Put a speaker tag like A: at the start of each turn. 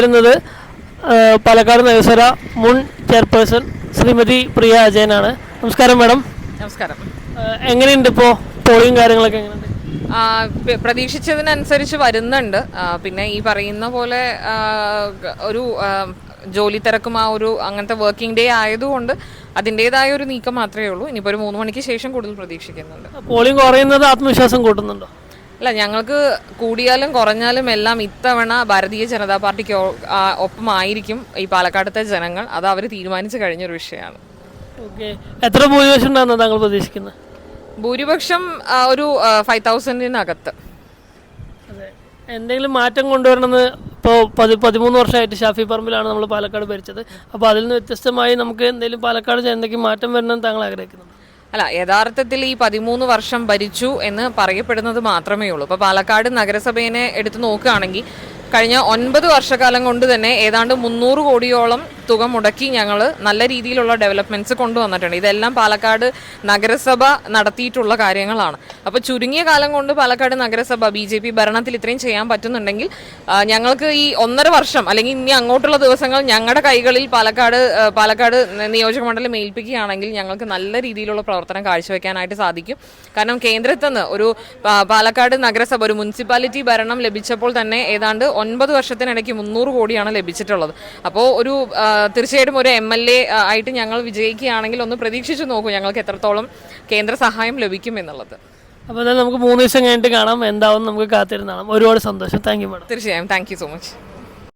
A: കൊണ്ടുവരുന്നത് ആ, പാലക്കാട് നഗരസഭ മുൻ ചെയർപേഴ്സൺ ശ്രീമതി പ്രിയ അജയനാണ്. നമസ്കാരം മാഡം.
B: നമസ്കാരം.
A: എങ്ങനെയുണ്ട് ഇപ്പോൾ പോളിംഗ് കാര്യങ്ങളൊക്കെ എങ്ങനെയുണ്ട്?
B: പ്രതീക്ഷിച്ചതിനനുസരിച്ച് വരുന്നുണ്ട്. പിന്നെ ഈ പറയുന്ന പോലെ ഒരു ജോലി തിരക്കും ആ ഒരു അങ്ങനത്തെ വർക്കിംഗ് ഡേ ആയതുകൊണ്ട് അതിന്റെതായ ഒരു നീക്കം മാത്രമേ ഉള്ളൂ. ഇനിയിപ്പോൾ ഒരു മൂന്ന് മണിക്ക് ശേഷം കൂടുതൽ പ്രതീക്ഷിക്കുന്നുണ്ട്.
A: പോളിംഗ് കുറയുന്നത് ആത്മവിശ്വാസം കൂട്ടുന്നുണ്ടോ?
B: അല്ല ഞങ്ങൾക്ക് കൂടിയാലും കുറഞ്ഞാലും എല്ലാം ഇത്തവണ ഭാരതീയ ജനതാ പാർട്ടിക്ക് ഒപ്പമായിരിക്കും ഈ പാലക്കാടത്തെ ജനങ്ങൾ. അത് അവർ തീരുമാനിച്ചു കഴിഞ്ഞൊരു വിഷയമാണ്.
A: ഓക്കെ. എത്ര ഭൂരിപക്ഷം ഉണ്ടാകുന്ന താങ്കൾ പ്രതീക്ഷിക്കുന്നത്?
B: ഭൂരിപക്ഷം ആ, ഒരു ഫൈവ് തൗസൻഡിനകത്ത്
A: അതെ. എന്തെങ്കിലും മാറ്റം കൊണ്ടുവരണമെന്ന് ഇപ്പോൾ പതി പതിമൂന്ന് വർഷമായിട്ട് ഷാഫി പറമ്പിലാണ് നമ്മൾ പാലക്കാട് ഭരിച്ചത്. അപ്പോൾ അതിൽ നിന്ന് വ്യത്യസ്തമായി നമുക്ക് എന്തെങ്കിലും പാലക്കാട് എന്തെങ്കിലും മാറ്റം വരണമെന്ന് താങ്കൾ ആഗ്രഹിക്കുന്നുണ്ട്
B: അല്ല യഥാർത്ഥത്തിൽ ഈ പതിമൂന്ന് വർഷം ഭരിച്ചു എന്ന് പറയപ്പെടുന്നത് മാത്രമേ ഉള്ളൂ. ഇപ്പോൾ പാലക്കാട് നഗരസഭയെ എടുത്തു നോക്കുകയാണെങ്കിൽ കഴിഞ്ഞ ഒൻപത് വർഷക്കാലം കൊണ്ട് തന്നെ ഏതാണ്ട് മുന്നൂറ് കോടിയോളം തുക മുടക്കി ഞങ്ങൾ നല്ല രീതിയിലുള്ള ഡെവലപ്മെന്റ്സ് കൊണ്ടുവന്നിട്ടുണ്ട്. ഇതെല്ലാം പാലക്കാട് നഗരസഭ നടത്തിയിട്ടുള്ള കാര്യങ്ങളാണ്. അപ്പോൾ ചുരുങ്ങിയ കാലം കൊണ്ട് പാലക്കാട് നഗരസഭ ബി ജെ പി ഭരണത്തിൽ ഇത്രയും ചെയ്യാൻ പറ്റുന്നുണ്ടെങ്കിൽ ഞങ്ങൾക്ക് ഈ ഒന്നര വർഷം അല്ലെങ്കിൽ ഇനി അങ്ങോട്ടുള്ള ദിവസങ്ങൾ ഞങ്ങളുടെ കൈകളിൽ പാലക്കാട് പാലക്കാട് നിയോജക മണ്ഡലം ഏൽപ്പിക്കുകയാണെങ്കിൽ ഞങ്ങൾക്ക് നല്ല രീതിയിലുള്ള പ്രവർത്തനം കാഴ്ചവെക്കാനായിട്ട് സാധിക്കും. കാരണം കേന്ദ്രത്തിൽ നിന്ന് ഒരു പാലക്കാട് നഗരസഭ ഒരു മുനിസിപ്പാലിറ്റി ഭരണം ലഭിച്ചപ്പോൾ തന്നെ ഏതാണ്ട് ഒൻപത് വർഷത്തിനിടയ്ക്ക് മുന്നൂറ് കോടിയാണ് ലഭിച്ചിട്ടുള്ളത്. അപ്പോൾ ഒരു തീർച്ചയായിട്ടും ഒരു എം എൽ എ ആയിട്ട് ഞങ്ങൾ വിജയിക്കുകയാണെങ്കിൽ ഒന്ന് പ്രതീക്ഷിച്ചു നോക്കൂ ഞങ്ങൾക്ക് എത്രത്തോളം കേന്ദ്ര സഹായം ലഭിക്കും എന്നുള്ളത്.
A: അപ്പോൾ നമുക്ക് മൂന്ന് ദിവസം കഴിഞ്ഞിട്ട് കാണാം. എന്താവും നമുക്ക് കാത്തിരുന്നാണ് ഒരുപാട് സന്തോഷം. താങ്ക് യു മാഡം
B: തീർച്ചയായും. Thank you so much